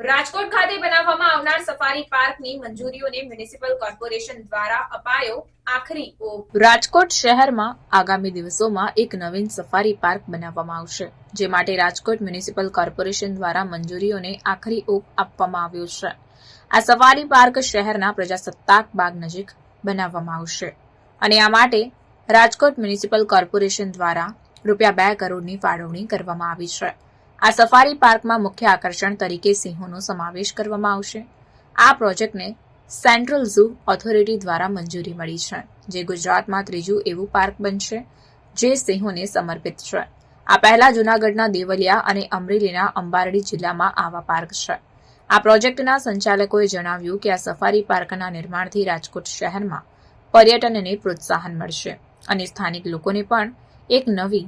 રાજકોટ ખાતે બનાવવામાં આવનાર સફારી પાર્કની મંજૂરીઓને મ્યુનિસિપલ કોર્પોરેશન દ્વારા અપાયો આખરી રાજકોટ શહેરમાં આગામી દિવસોમાં એક નવીન સફારી પાર્ક બનાવવામાં આવશે, જે માટે રાજકોટ મ્યુનિસિપલ કોર્પોરેશન દ્વારા મંજૂરીઓને આખરી ઓપ આપવામાં આવ્યો છે. આ સફારી પાર્ક શહેરના પ્રજાસત્તાક બાગ નજીક બનાવવામાં આવશે અને આ માટે રાજકોટ મ્યુનિસિપલ કોર્પોરેશન દ્વારા રૂપિયા બે કરોડની ફાળવણી કરવામાં આવી છે. આ સફારી પાર્કમાં મુખ્ય આકર્ષણ તરીકે સિંહોનો સમાવેશ કરવામાં આવશે. આ પ્રોજેક્ટને સેન્ટ્રલ ઝૂ ઓથોરિટી દ્વારા મંજૂરી મળી છે, જે ગુજરાતમાં ત્રીજું એવું પાર્ક બનશે, જે સિંહોને સમર્પિત છે. આ પહેલા જૂનાગઢના દેવલિયા અને અમરેલીના અંબારડી જિલ્લામાં આવા પાર્ક છે. આ પ્રોજેક્ટના સંચાલકોએ જણાવ્યું કે આ સફારી પાર્કના નિર્માણથી રાજકોટ શહેરમાં પર્યટનને પ્રોત્સાહન મળશે અને સ્થાનિક લોકોને પણ એક નવી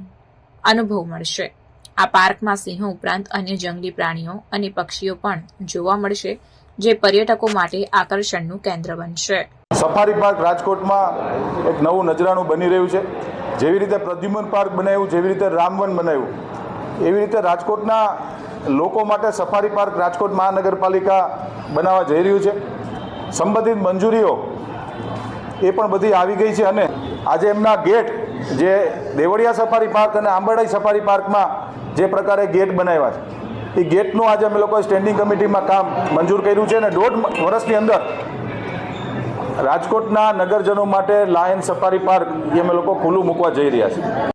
અનુભવ મળશે. આ પાર્કમાં સિંહો ઉપરાંત અન્ય જંગલી પ્રાણીઓ અને પક્ષીઓ પણ જોવા મળશે, જે પર્યટકો માટે આકર્ષણનું કેન્દ્ર બનશે. સફારી પાર્ક રાજકોટમાં એક નવું નજરાણું બની રહ્યું છે. જેવી રીતે પ્રદ્યુમન પાર્ક બનાવ્યું, જેવી રીતે રામવન બનાવ્યું, એવી રીતે રાજકોટના લોકો માટે સફારી પાર્ક રાજકોટ મહાનગરપાલિકા બનાવવા જઈ રહ્યું છે. સંબંધિત મંજૂરીઓ એ પણ બધી આવી ગઈ છે અને આજે એમના ગેટ, જે દેવળિયા સફારી પાર્ક અને આંબરડાઈ સફારી પાર્કમાં જે પ્રકારે ગેટ બનાવ્યા છે. એ ગેટનું આજે અમે લોકોએ સ્ટેન્ડિંગ કમિટીમાં કામ મંજૂર કર્યું છે અને દોઢ વર્ષની અંદર રાજકોટના નગરજનો માટે લાયન સફારી પાર્ક એ અમે લોકો ખુલ્લું મૂકવા જઈ રહ્યા છીએ.